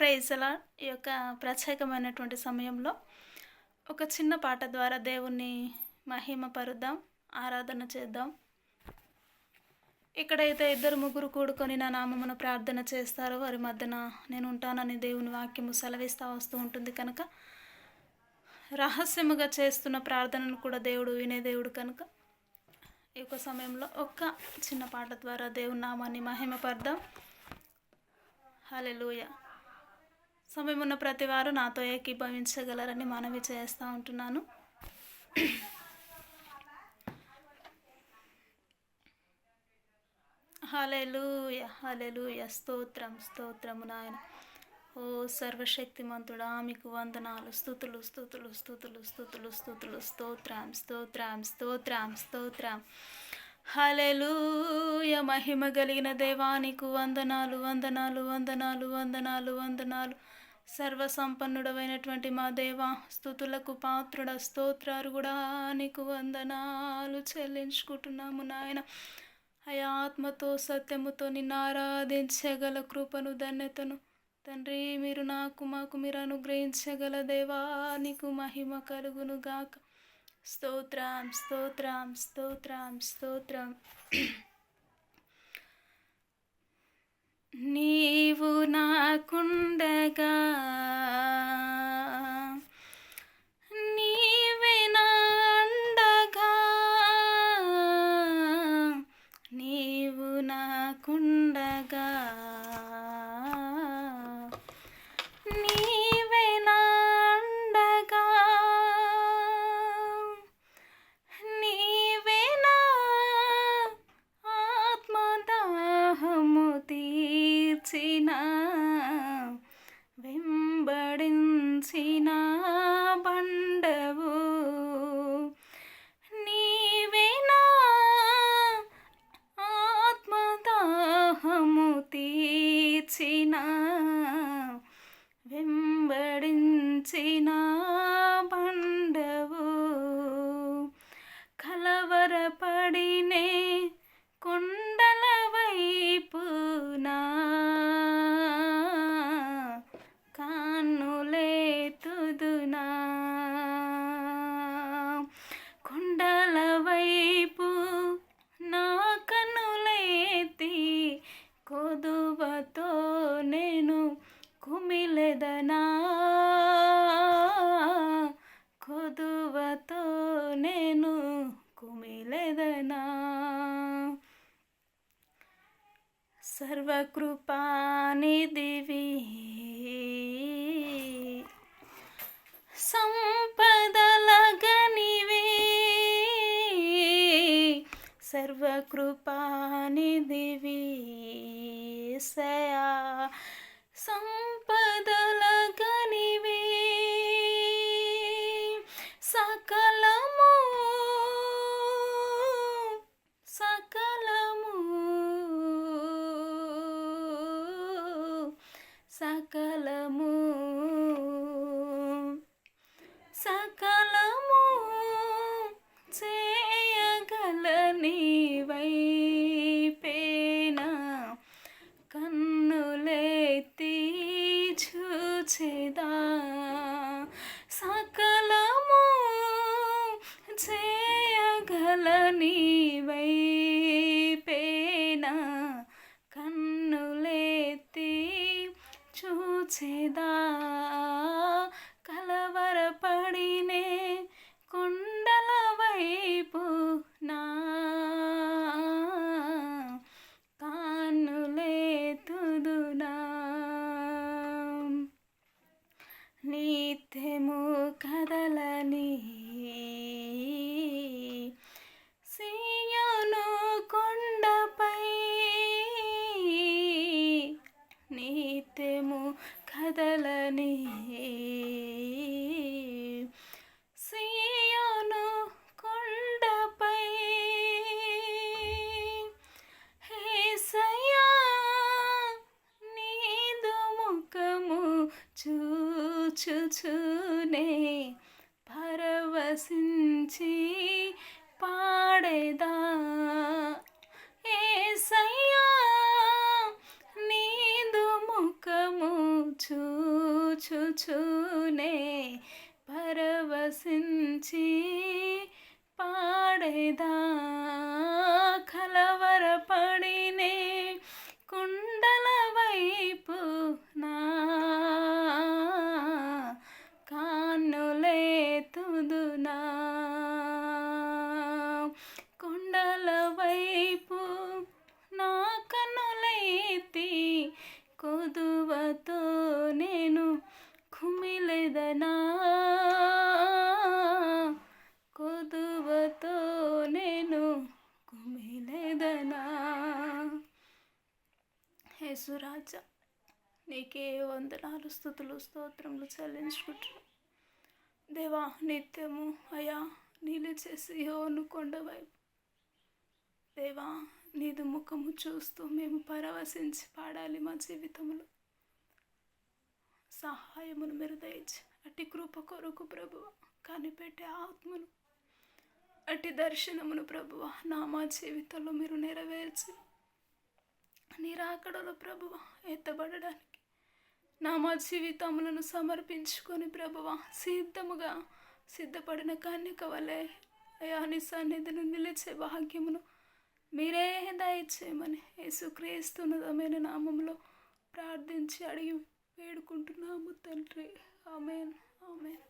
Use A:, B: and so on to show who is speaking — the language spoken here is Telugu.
A: ప్రైజ్ ఈ యొక్క ప్రత్యేకమైనటువంటి సమయంలో ఒక చిన్న పాట ద్వారా దేవుణ్ణి మహిమ పరుద్దాం ఆరాధన చేద్దాం. ఇక్కడైతే ఇద్దరు ముగ్గురు కూడుకొని నా నామమును ప్రార్థన చేస్తారో. వారి మధ్యన నేను ఉంటానని దేవుని వాక్యము సెలవిస్తూ వస్తూ ఉంటుంది కనుక. రహస్యముగా చేస్తున్న ప్రార్థనను కూడా దేవుడు వినే దేవుడు కనుక. ఈ యొక్క సమయంలో ఒక్క చిన్న పాట ద్వారా దేవుని నామాన్ని మహిమపడదాం హలెలూయ సమయం ఉన్న ప్రతి వారు నాతో ఏకీభవించగలరని మనవి చేస్తూ ఉంటున్నాను. హలెలూయ హలెలూయ స్తోత్రం స్తోత్రము నాయన. ఓ సర్వశక్తిమంతుడా మీకు వందనాలు. స్థుతులు స్థుతులు స్థుతులు స్థుతులు స్థుతులు. స్తోత్రం స్తోత్రం స్తోత్రం స్తోత్రం. హలెలూయ మహిమ కలిగిన దేవానికి వందనాలు వందనాలు వందనాలు వందనాలు వందనాలు. సర్వసంపన్నుడవైనటువంటి మా దేవా స్థుతులకు పాత్రుడ స్తోత్రాలు కూడా నీకు వందనాలు చెల్లించుకుంటున్నాము నాయన. అయా ఆత్మతో సత్యముతో నిన్ను ఆరాధించగల కృపను ధన్యతను. తండ్రి మీరు నాకు మాకు మీరు అనుగ్రహించగల దేవా నీకు మహిమ కలుగును గాక. స్తోత్రం స్తోత్రం స్తోత్రం స్తోత్రం. నీ బండవు నీవే నా ఆత్మదాహము తీర్చిన వెంబడించిన కుమిలెదనా సర్వకృపానిధివి. సంపదలగనివి. సర్వకృపానిధివి. సయా. సం ചെയ്താ చూచుచునే పరవశించి పాడేదా? ఏసయ్యా నీదు ముఖము చూచుచూనే పరవశించి పాడేదా? యేసురాజా నీకే వందనాలు స్థుతులు స్తోత్రములు చెల్లించుకుంటున్నాం. దేవా నిత్యము అయా నీళ్ళు చేసి యోను కొండ వైపు. దేవా నీదు ముఖము చూస్తూ మేము పరవశించి పాడాలి మా జీవితంలో సహాయమును మీరు దయచి అట్టి కృప కొరకు ప్రభువ కనిపెట్టే ఆత్మను. అట్టి దర్శనమును ప్రభువ నా మా జీవితంలో మీరు నెరవేర్చి నిరాకడలో ప్రభువ ఎత్తబడడానికి. నా మా జీవితములను సమర్పించుకొని ప్రభువ సిద్ధముగా సిద్ధపడిన కన్యక వలె అయా నీ సన్నిధిని నిలిచే భాగ్యమును మీరే దయచేయమని యేసుక్రీస్తున్నదమైన నామంలో ప్రార్థించి అడిగి వేడుకుంటున్నాము తండ్రి. ఆమెన్. ఆమెన్.